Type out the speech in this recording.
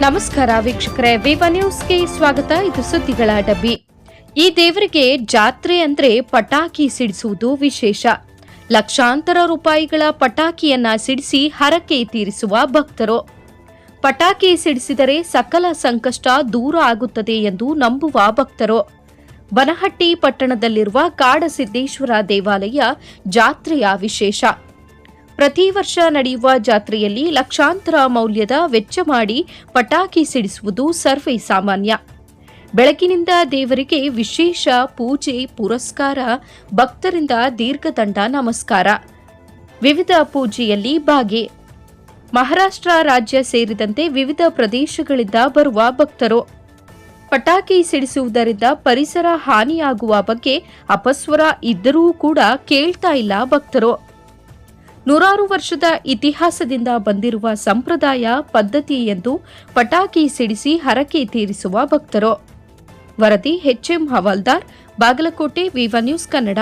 ನಮಸ್ಕಾರ ವೀಕ್ಷಕರೇ, ವಿವ ನ್ಯೂಸ್ಗೆ ಸ್ವಾಗತ. ಇದು ಸುದ್ದಿಗಳ ಡಬ್ಬಿ. ಈ ದೇವರಿಗೆ ಜಾತ್ರೆ ಅಂದ್ರೆ ಪಟಾಕಿ ಸಿಡಿಸುವುದು ವಿಶೇಷ. ಲಕ್ಷಾಂತರ ರೂಪಾಯಿಗಳ ಪಟಾಕಿಯನ್ನ ಸಿಡಿಸಿ ಹರಕೆ ತೀರಿಸುವ ಭಕ್ತರು. ಪಟಾಕಿ ಸಿಡಿಸಿದರೆ ಸಕಲ ಸಂಕಷ್ಟ ದೂರ ಆಗುತ್ತದೆ ಎಂದು ನಂಬುವ ಭಕ್ತರು. ಬನಹಟ್ಟಿ ಪಟ್ಟಣದಲ್ಲಿರುವ ಕಾಡಸಿದ್ದೇಶ್ವರ ದೇವಾಲಯ ಜಾತ್ರೆಯ ವಿಶೇಷ. ಪ್ರತಿ ವರ್ಷ ನಡೆಯುವ ಜಾತ್ರೆಯಲ್ಲಿ ಲಕ್ಷಾಂತರ ಮೌಲ್ಯದ ವೆಚ್ಚ ಮಾಡಿ ಪಟಾಕಿ ಸಿಡಿಸುವುದು ಸರ್ವೇ ಸಾಮಾನ್ಯ. ಬೆಳಕಿನಿಂದ ದೇವರಿಗೆ ವಿಶೇಷ ಪೂಜೆ, ಪುರಸ್ಕಾರ, ಭಕ್ತರಿಂದ ದೀರ್ಘದಂಡ ನಮಸ್ಕಾರ. ವಿವಿಧ ಪೂಜೆಯಲ್ಲಿ ಭಾಗಿ. ಮಹಾರಾಷ್ಟ್ರ ರಾಜ್ಯ ಸೇರಿದಂತೆ ವಿವಿಧ ಪ್ರದೇಶಗಳಿಂದ ಬರುವ ಭಕ್ತರು. ಪಟಾಕಿ ಸಿಡಿಸುವುದರಿಂದ ಪರಿಸರ ಹಾನಿಯಾಗುವ ಬಗ್ಗೆ ಅಪಸ್ವರ ಇದ್ದರೂ ಕೂಡ ಕೇಳ್ತಾ ಇಲ್ಲ ಭಕ್ತರು. ನೂರಾರು ವರ್ಷದ ಇತಿಹಾಸದಿಂದ ಬಂದಿರುವ ಸಂಪ್ರದಾಯ ಪದ್ಧತಿ ಎಂದು ಪಟಾಕಿ ಸಿಡಿಸಿ ಹರಕೆ ತೀರಿಸುವ ಭಕ್ತರು. ವರದಿ ಎಚ್ಎಂ ಹವಾಲ್ದಾರ್, ಬಾಗಲಕೋಟೆ, ವಿವ ನ್ಯೂಸ್ ಕನ್ನಡ.